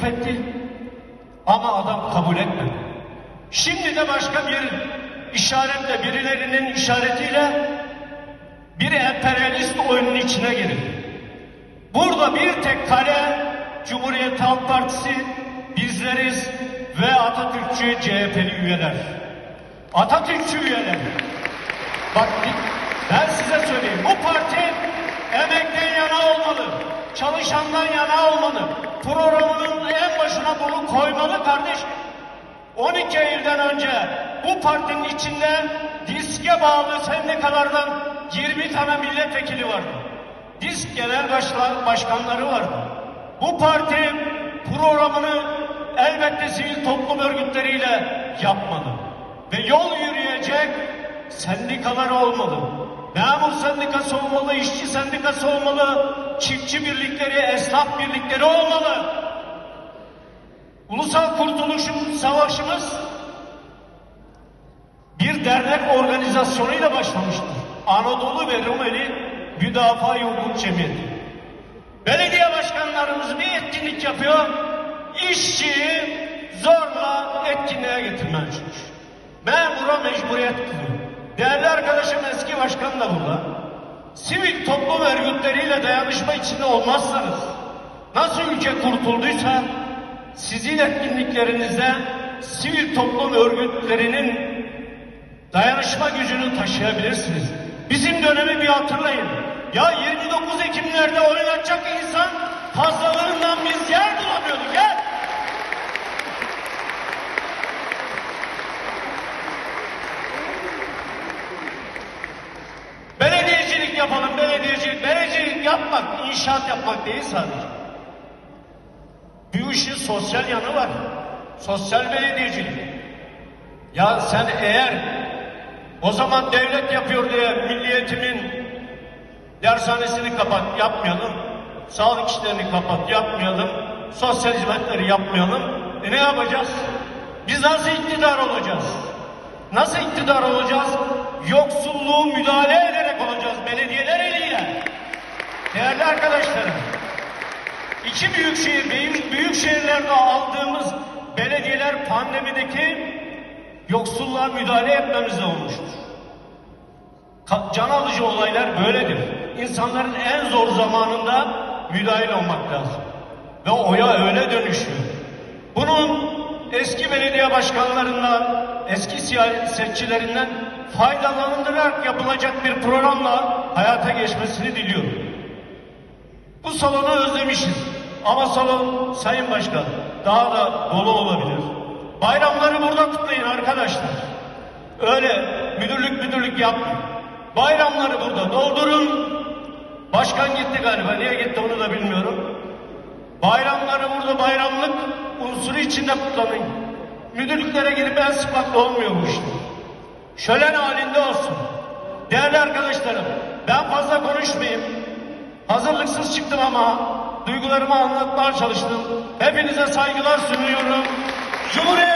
teklif etti. Ama adam kabul etmedi. Şimdi de başka bir işaretle birilerinin işaretiyle bir emperyalist oyunun içine girildi. Burada bir tek kale Cumhuriyet Halk Partisi bizleriz ve Atatürkçü CHP'li üyeler. Atatürkçü üyeler. Bak ben size söyleyeyim. Bu parti emekten yana olmalı. Çalışandan yana olmalı. Programının en başına bunu koymalı kardeş. 12 Eylül'den önce bu partinin içinde diske bağlı sendikalardan 20 tane milletvekili vardı. Disk genel başkanları vardı. Bu parti programını elbette sivil toplum örgütleriyle yapmalı. Ve yol yürüyecek sendikalar olmalı. Memur sendikası olmalı, işçi sendikası olmalı, çiftçi birlikleri, esnaf birlikleri olmalı. Ulusal Kurtuluş Savaşımız bir dernek organizasyonuyla başlamıştır. Anadolu ve Rumeli Müdafaa Hukuk Cemiyeti. Belediye başkanlarımız bir etkinlik yapıyor, işçiyi zorla etkinliğe getirmeye çalışıyor. Memura mecburiyet kılıyor. Değerli arkadaşım eski başkan da burada. Sivil toplum örgütleriyle dayanışma içinde olmazsanız, nasıl ülke kurtulduysa, sizin etkinliklerinizde sivil toplum örgütlerinin dayanışma gücünü taşıyabilirsiniz. Bizim dönemi bir hatırlayın. Ya 29 Ekimlerde oynatacak Yapalım, belediyecilik. Belediyecilik yapmak, inşaat yapmak değil sadece. Bu işin sosyal yanı var. Sosyal belediyecilik. Ya sen eğer o zaman devlet yapıyor diye milliyetimin dershanesini kapat yapmayalım. Sağlık işlerini kapat yapmayalım. Sosyal hizmetleri yapmayalım. E ne yapacağız? Biz nasıl iktidar olacağız? Nasıl iktidar olacağız? Arkadaşlarım, İki büyük şehir, büyük, büyük şehirlerde aldığımız belediyeler pandemideki yoksulluğa müdahale etmemizle olmuştur. Can alıcı olaylar böyledir. İnsanların en zor zamanında müdahil olmak lazım. Ve oya öyle dönüşüyor. Bunun eski belediye başkanlarından, eski siyasetçilerinden faydalanılarak yapılacak bir programla hayata geçmesini diliyorum. Bu salonu özlemişiz. Ama salon Sayın Başkan daha da dolu olabilir. Bayramları burada kutlayın arkadaşlar. Öyle müdürlük müdürlük yapmayın. Bayramları burada doldurun. Başkan gitti galiba. Niye gitti onu da bilmiyorum. Bayramları burada bayramlık unsuru içinde kutlanın. Müdürlüklere girip el sıkmakla olmuyor bu. Şölen halinde olsun. Değerli arkadaşlarım, ben fazla konuşmayayım. Hazırlıksız çıktım ama duygularımı anlatmaya çalıştım. Hepinize saygılar sunuyorum. Cumhuriyet